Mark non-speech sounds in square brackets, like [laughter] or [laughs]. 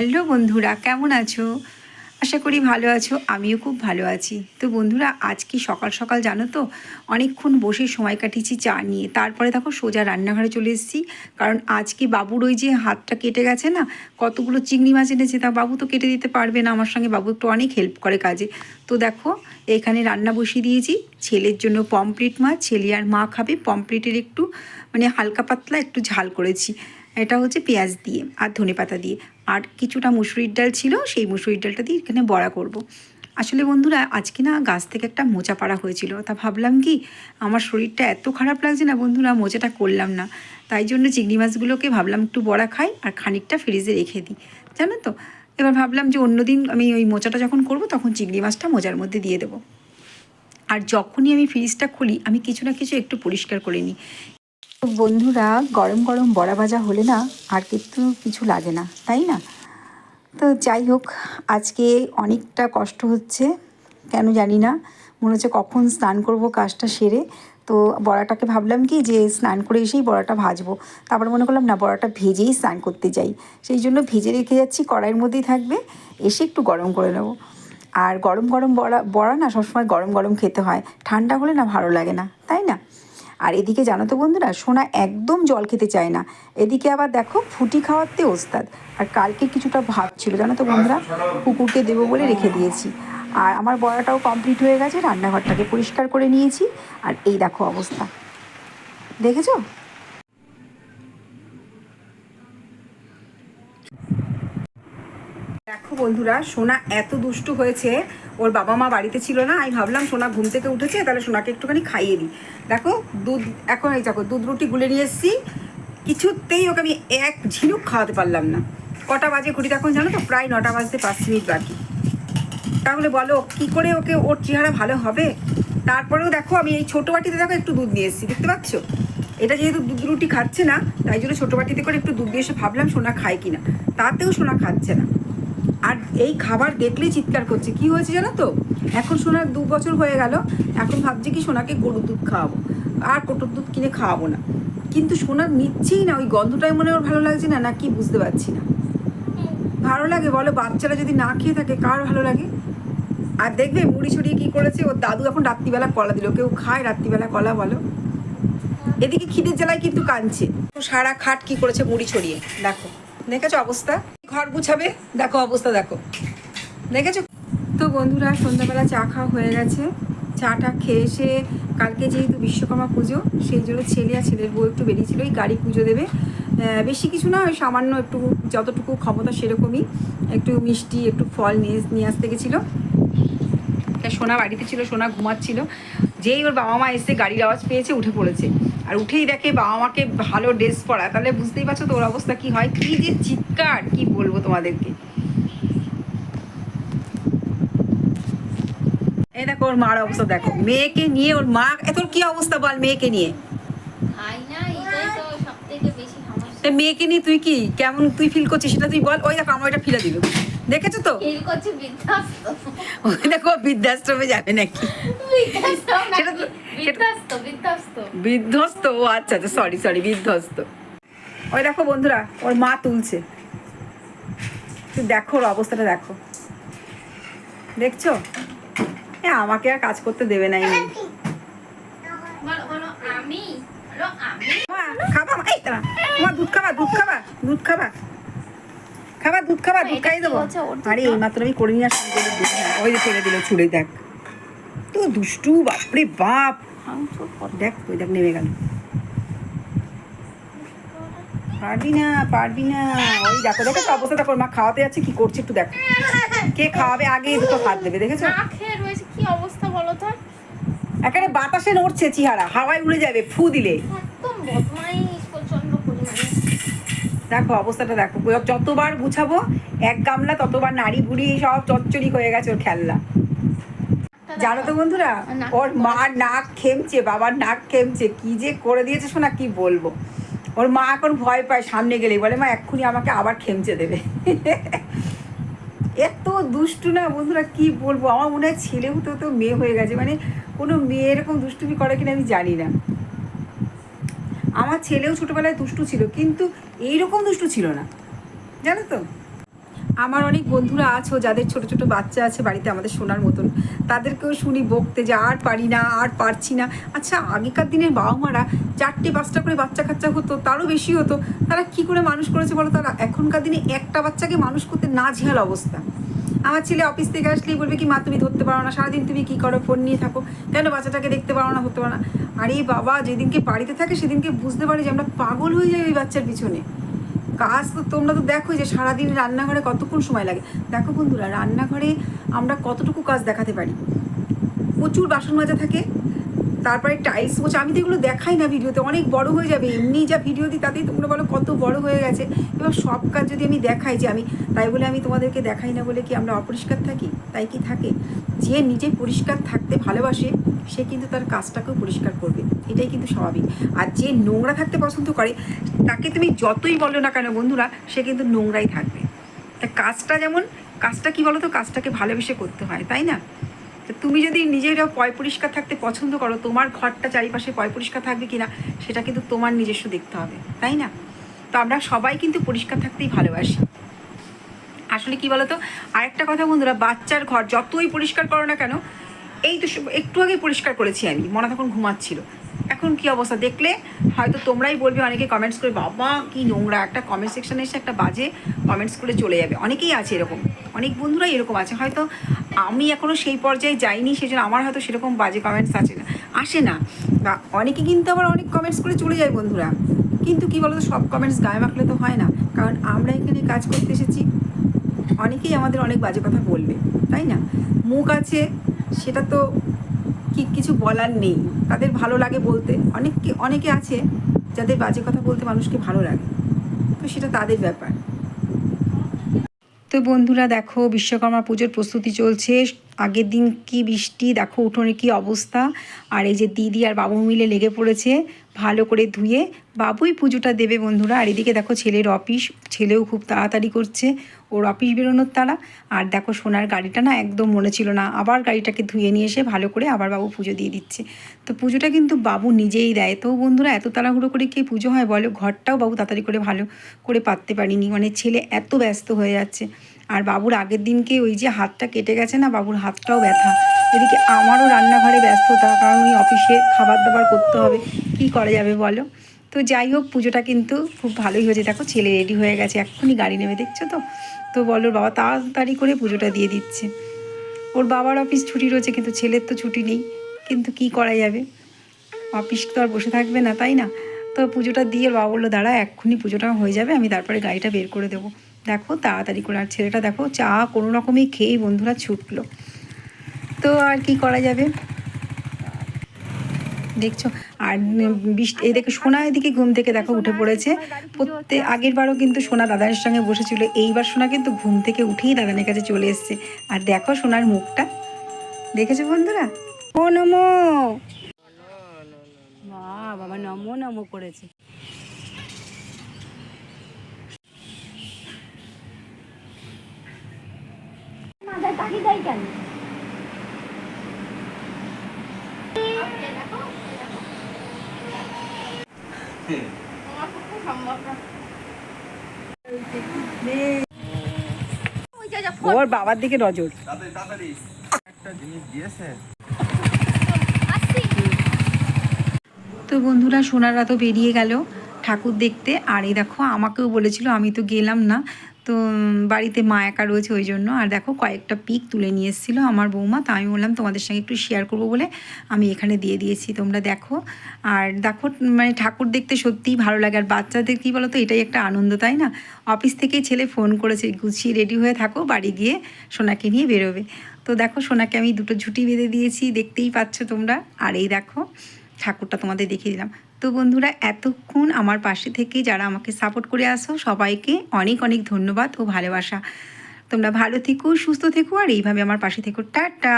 Hello বন্ধুরা, কেমন আছো? আশা করি ভালো আছো, আমিও খুব ভালো আছি। তো বন্ধুরা, আজ কি সকাল সকাল জানো তো? অনেকক্ষণ বসে সময় কাটিয়েছি চা নিয়ে। তারপরে দেখো সোজা রান্নাঘরে চলে এসেছি। কারণ আজকে বাবুর ওই যে হাতটা কেটে গেছে না? কতগুলো চিংড়ি মাছ এনেছে, তা বাবু তো কেটে দিতে পারবে না। আমার সঙ্গে বাবু একটু অনেক হেল্প করে কাজে। তো দেখো, এখানে রান্না বসিয়ে দিয়েছি। ছেলের জন্য পমপ্লেট মাছ, ছেলে আর মা খাবে। পমপ্লেটের একটু মানে হালকা পাতলা একটু ঝাল করেছি। এটা হচ্ছে পেঁয়াজ দিয়ে আর ধনে পাতা দিয়ে। আর কিছুটা মুসুরির ডাল ছিল, সেই মুসুরির ডালটা দিয়ে এখানে বড়া করব। আসলে বন্ধুরা, আজকে না গাছ থেকে একটা মোচা পাড়া হয়েছিল। তা ভাবলাম কি, আমার শরীরটা এত খারাপ লাগছে না বন্ধুরা, মোচাটা করলাম না। তাই জন্য চিংড়ি মাছগুলোকে ভাবলাম একটু বড়া খাই আর খানিকটা ফ্রিজে রেখে দিই। জানো তো? এবার ভাবলাম যে অন্যদিন আমি ওই মোচাটা যখন করব, তখন চিংড়ি মাছটা মোজার মধ্যে দিয়ে দেবো। আর যখনই আমি ফ্রিজটা খুলি, আমি কিছু না কিছু একটু পরিষ্কার করে নিই। বন্ধুরা, গরম গরম বড়া ভাজা হলে না আর কিন্তু কিছু লাগে না, তাই না? তো যাই হোক, আজকে অনেকটা কষ্ট হচ্ছে, কেন জানি না। মনে হচ্ছে কখন স্নান করব কাজটা সেরে। তো বড়াটাকে ভাবলাম কি যে স্নান করে এসেই বড়াটা ভাজবো। তারপর মনে করলাম না, বড়াটা ভেজেই স্নান করতে যাই। সেই জন্য ভেজে রেখে যাচ্ছি, কড়াইয়ের মধ্যেই থাকবে, এসে একটু গরম করে নেব। আর গরম গরম বড়া বড়া না সবসময় গরম গরম খেতে হয়। ঠান্ডা হলে না ভালো লাগে না, তাই না? আর এদিকে জানো তো বন্ধুরা, সোনা একদম জল খেতে চায় না। এদিকে আবার দেখো ফুটি খাওয়াতে ওস্তাদ। আর কালকে কিছুটা ভাব ছিল, জানো তো বন্ধুরা, কুকুরকে দেবো বলে রেখে দিয়েছি। আর আমার বড়াটাও কমপ্লিট হয়ে গেছে, রান্নাঘরটাকে পরিষ্কার করে নিয়েছি। আর এই দেখো অবস্থা। দেখেছ? দেখো বন্ধুরা, সোনা এত দুষ্টু হয়েছে, ওর বাবা মা বাড়িতে ছিল না, আমি ভাবলাম সোনা ঘুম থেকে উঠেছে, তাহলে সোনাকে একটুখানি খাইয়ে দিই। দেখো, দুধ, এখন এই দেখো, দুধ রুটি গুলে নিয়ে এসেছি, কিছুতেই ওকে আমি এক ঝিনুক খাওয়াতে পারলাম না। কটা বাজে ঘুরি এখন জানো তো, প্রায় নটা বাজতে পাঁচ মিনিট বাকি। তাহলে বলো, কি করে ওকে, ওর চেহারা ভালো হবে? তারপরেও দেখো, আমি এই ছোটো বাটিতে দেখো, একটু দুধ নিয়ে এসেছি, দেখতে পাচ্ছ? এটা যেহেতু দুধ রুটি খাচ্ছে না, তাই জন্য ছোটো বাটিতে করে একটু দুধ দিয়ে এসে ভাবলাম সোনা খায় কিনা। তাতেও সোনা খাচ্ছে না। আর এই খাবার দেখলেই চিৎকার করছে। কি হয়েছে জানো তো? এখন সোনার দু বছর হয়ে গেল, এখন ভাবছে কি সোনাকে গরুর দুধ খাওয়াবো। আর কোটোর দুধ কিনে খাওয়াবো না। কিন্তু সোনা নিচ্ছেই না, ওই গন্ধটাই মনে ওর ভালো লাগছে না না কি বুঝতে পারছি না। ভালো লাগে, বলো, বাচ্চারা যদি না খেয়ে থাকে, কার ভালো লাগে? আর দেখবে মুড়ি ছড়িয়ে কী করেছে? ওর দাদু এখন রাত্রিবেলা কলা দিল, কেউ খায় রাত্রিবেলা কলা, বলো। এদিকে খিদের জ্বালায় কিন্তু কাঁদছে। সারা খাট কি করেছে মুড়ি ছড়িয়ে, দেখো। দেখেছ অবস্থা? ঘর গুছাবে? দেখো অবস্থা, দেখো। দেখেছ তো বন্ধুরা, সন্ধ্যাবেলা চা খাওয়া হয়ে গেছে। চাটা খেয়ে এসে কালকে যেহেতু বিশ্বকর্মা পুজো, সেই জন্য ছেলে আর ছেলের বউ একটু বেরিয়েছিল ওই গাড়ি পুজো দেবে। বেশি কিছু না, ওই সামান্য একটু, যতটুকু ক্ষমতা সেরকমই। একটু মিষ্টি, একটু ফল নিয়ে নিয়ে আসতে গেছিল। সোনা বাড়িতে ছিল, সোনা ঘুমাচ্ছিল। যেই ওর বাবা মা এসে গাড়ির আওয়াজ পেয়েছে উঠে পড়েছে। আর উঠেই দেখে বাবা মাকে ভালো ড্রেস পরা। তাহলে বুঝতেই পারছ তো ওর অবস্থা কি হয়? কি যে চিৎকার কি বলব তোমাদেরকে? এই দেখো ওর মার অবস্থা দেখো। মেয়েকে নিয়ে ওর মা তোর কি অবস্থা বল মেয়েকে নিয়ে? তো মেয়েকে নিয়ে তুই কি কেমন তুই ফিল করছিস সেটা তুই বল। ওই দেখো আমার এটা ফিলে দিল। দেখেছ তো? ওই দেখো বৃদ্ধাশ্রমে যাবে নাকি? বিধ্বস্ত ও আচ্ছা আচ্ছা সরি সরি বিধ্বস্ত। ওই দেখো বন্ধুরা ওর মা তুলছে। তুই দেখো ওর অবস্থাটা দেখো। দেখছ? এ আমাকে আর কাজ করতে দেবে না এই মেয়ে। বলো বলো আমি? বলো আমি? মা, খাবা মা, দুধ খাবা দুধ খাবা দুধ খাবা। খাবা দুধ খাবা দুধ খাই দেবো। আরে দুধটা? এই মাত্র আমি করে নিয়ে আসলাম। হ্যাঁ, ওই যে ফেলে দিল ছুড়ে দেখ। তো দুষ্টু বাপরে বাপ। দেখ ওই দেখ নেমে গেল। পারবি না পারবি না। ওই দেখো দেখো অবস্থা? দেখো মা খাওয়াতে যাচ্ছে কি করছে একটু দেখো। কে খাওয়াবে? আগে দুটো ভাত দেবে দেখেছ? কি অবস্থা বলো তো? এখানে বাতাসে নড়ছে চিহারা হাওয়ায় উড়ে যাবে ফু দিলে। দেখো অবস্থাটা দেখো। যতবার গুছাবো এক গামলা ততবার নাড়ি বুড়ি সব চচ্চড়ি হয়ে গেছে ওর খেলনা। জানো তো বন্ধুরা ওর মার নাক খেমছে বাবার নাক খেমছে কি যে করে দিয়েছে শোনা কি বলব? ওর মা এখন ভয় পায় সামনে গেলে বলে মা এক্ষুনি আমাকে আবার খেমচে দেবে। [laughs] এত দুষ্টু না বন্ধুরা কি বলব? আমার মনে হয় ছেলেও তো তো মেয়ে হয়ে গেছে মানে কোনো মেয়ে এরকম দুষ্টুমি করে কিনা আমি জানি না। আমার ছেলেও ছোটোবেলায় দুষ্টু ছিল কিন্তু এইরকম দুষ্টু ছিল না। জানো তো? আমার অনেক বন্ধুরা আছো, যাদের ছোট ছোট বাচ্চা আছে বাড়িতে আমাদের শোনার মতন। তাদেরকেও শুনি বকতে যে আর পারি না, আর পারছি না। আচ্ছা আগেকার দিনের বাবা মারা চারটে, পাঁচটা করে বাচ্চা কাচ্চা হতো, তারও বেশি হতো। তারা কি করে মানুষ করেছে বলো তারা? এখনকার দিনে একটা বাচ্চাকে মানুষ করতে না ঝেয়াল অবস্থা। আমার ছেলে অফিস থেকে আসলেই বলবে কি, মা, তুমি ধরতে পারো না, সারাদিন তুমি কী করো, ফোন নিয়ে থাকো। কেন বাচ্চাটাকে দেখতে পারো না, হতে পারো না? আরে বাবা, যেদিনকে বাড়িতে থাকে সেদিনকে বুঝতে পারি যে আমরা পাগল হয়ে যাই ওই বাচ্চার পিছনে। কাজ তো তোমরা তো দেখো যে সারাদিন রান্নাঘরে কতক্ষণ সময় লাগে। দেখো বন্ধুরা, রান্নাঘরে আমরা কতটুকু কাজ দেখাতে পারি? প্রচুর বাসন মাজা থাকে তারপরে টাইলস মোছা আমি তো এগুলো দেখাই না ভিডিওতে, অনেক বড় হয়ে যাবে এমনি যা ভিডিও দিই তাতেই তোমরা বলো কত বড় হয়ে গেছে। এবার সব কাজ যদি আমি দেখাই যে আমি, তাই বলে আমি তোমাদেরকে দেখাই না বলে কি আমরা অপরিষ্কার থাকি? তাই কি থাকে? যে নিজে পরিষ্কার থাকতে ভালোবাসে, সে কিন্তু তার কাজটাকেও পরিষ্কার করবে। এটাই কিন্তু স্বাভাবিক। আর যে নোংরা থাকতে পছন্দ করে, তাকে তুমি যতই বলো না কেন বন্ধুরা, সে কিন্তু নোংরাই থাকবে। তা কাজটা যেমন, কাজটা কি বলো তো কাজটাকে ভালোবেসে করতে হয়, তাই না? তো তুমি যদি নিজেরা পয় পরিষ্কার থাকতে পছন্দ করো, তোমার ঘরটা চারিপাশে পয় পরিষ্কার থাকবে কিনা, সেটা কিন্তু তোমার নিজস্ব দেখতে হবে, তাই না? তো আমরা সবাই কিন্তু পরিষ্কার থাকতেই ভালোবাসি। আসলে কি বলতো? আরেকটা কথা বন্ধুরা, বাচ্চার ঘর যতই পরিষ্কার করো না কেন, এই তো একটু আগে পরিষ্কার করেছি আমি, মনে তখন ঘুমাচ্ছিল। এখন কি অবস্থা? দেখলে হয়তো তোমরাই বলবে অনেকে কমেন্টস করে, বাবা, কি নোংরা। একটা কমেন্ট সেকশনে এসে একটা বাজে কমেন্টস করে চলে যাবে। অনেকেই আছে এরকম, অনেক বন্ধুরাই এরকম আছে। হয়তো আমি এখনও সেই পর্যায়ে যাইনি সেই জন্য আমার হয়তো সেরকম বাজে কমেন্টস আছে না। আসে না। বা অনেকে কিন্তু আবার অনেক কমেন্টস করে চলে যায় বন্ধুরা। কিন্তু কি বলতো, সব কমেন্টস গায়ে মাখলে তো হয় না। কারণ আমরা এখানে কাজ করতে এসেছি, অনেকেই আমাদের অনেক বাজে কথা বলবে, তাই না? মুখ আছে, সেটা তো কি কিছু বলার নেই। তাদের ভালো লাগে বলতে। অনেককে, অনেকে আছে যাদের বাজে কথা বলতে মানুষকে ভালো লাগে। তো সেটা তাদের ব্যাপার। তো বন্ধুরা দেখো, বিশ্বকর্মা পুজোর প্রস্তুতি চলছে। আগের দিন কি বৃষ্টি, দেখো উঠোনে কি অবস্থা। আর এই যে দিদি আর বাবু মিলে লেগে পড়েছে। ভালো করে ধুয়ে বাবুই পুজোটা দেবে বন্ধুরা। আর এদিকে দেখো ছেলের অফিস ছেলেও খুব তাড়াতাড়ি করছে। ওর অফিস বেরোনোর তারা আর দেখো সোনার গাড়িটা না একদম মনে ছিল না। আবার গাড়িটাকে ধুয়ে নিয়ে এসে ভালো করে আবার বাবু পুজো দিয়ে দিচ্ছে। তো পুজোটা কিন্তু বাবু নিজেই দেয়। তো বন্ধুরা, এত তাড়াহুড়ো করে কি পুজো হয় বলো? ঘরটাও বাবু তাড়াতাড়ি করে ভালো করে পাততে পারিনি। মানে ছেলে এত ব্যস্ত হয়ে যাচ্ছে। আর বাবুর আগের দিনকে ওই যে হাতটা কেটে গেছে না, বাবুর হাতটাও ব্যথা। এদিকে আমারও রান্নাঘরে ব্যস্ততা, কারণ ওই অফিসে খাবার দাবার করতে হবে। কি করা যাবে বলো? তো যাই হোক, পুজোটা কিন্তু খুব ভালোই হয়েছে। দেখো, ছেলে রেডি হয়ে গেছে, এক্ষুনি গাড়ি নেমে দেখছ তো? তো বলো বাবা তাড়াতাড়ি করে পুজোটা দিয়ে দিচ্ছে। ওর বাবার অফিস ছুটি রয়েছে, কিন্তু ছেলের তো ছুটি নেই। কিন্তু কি করা যাবে? অফিস তো আর বসে থাকবে না, তাই না? তো পুজোটা দিয়ে বাবা বলল, দাঁড়া, এক্ষুনি পুজোটা হয়ে যাবে, আমি তারপরে গাড়িটা বের করে দেবো। দেখো, তাড়াতাড়ি করে, আর ছেলেটা দেখো, চা কোনো রকমই খেয়েই বন্ধুরা ছুটলো। তো আর কি করা যাবে? দেখছ আর বৃষ্টি এই দেখে সোনা এদিকে ঘুম থেকে দেখো উঠে পড়েছে। প্রত্যেক আগের বারও কিন্তু সোনা দাদানের সঙ্গে বসেছিল এইবার সোনা কিন্তু ঘুম থেকে উঠেই দাদানের কাছে চলে এসছে। আর দেখো সোনার মুখটা। দেখেছ বন্ধুরা? ও নমো। বাবা নমো নমো করেছে। ওর বাবার দিকে নজর। তো বন্ধুরা সোনারা তো বেরিয়ে গেল। ঠাকুর দেখতে। আর এই দেখো, আমাকেও বলেছিল, আমি তো গেলাম না। তো বাড়িতে মা একা রয়েছে ওই জন্য। আর দেখো, কয়েকটা পিক তুলে নিয়ে এসেছিল আমার বৌমা। তা আমি বললাম, তোমাদের সঙ্গে একটু শেয়ার করব বলে আমি এখানে দিয়ে দিয়েছি, তোমরা দেখো। আর দেখো মানে ঠাকুর দেখতে সত্যিই ভালো লাগে। আর বাচ্চাদের কী বলো তো এটাই একটা আনন্দ, তাই না? অফিস থেকেই ছেলে ফোন করেছে, গুছিয়ে রেডি হয়ে থাকো, বাড়ি গিয়ে সোনাকে নিয়ে বেরোবে। তো দেখো, সোনাকে আমি দুটো ঝুটি বেঁধে দিয়েছি, দেখতেই পাচ্ছ তোমরা। আর এই দেখো, ঠাকুরটা তোমাদের দেখিয়ে দিলাম। তো বন্ধুরা, এতক্ষণ আমার পাশে থেকে যারা আমাকে সাপোর্ট করে আসো সবাইকে অনেক অনেক ধন্যবাদ ও ভালোবাসা। তোমরা ভালো থেকো, সুস্থ থেকো, আর এইভাবে আমার পাশে থেকো। টাটা!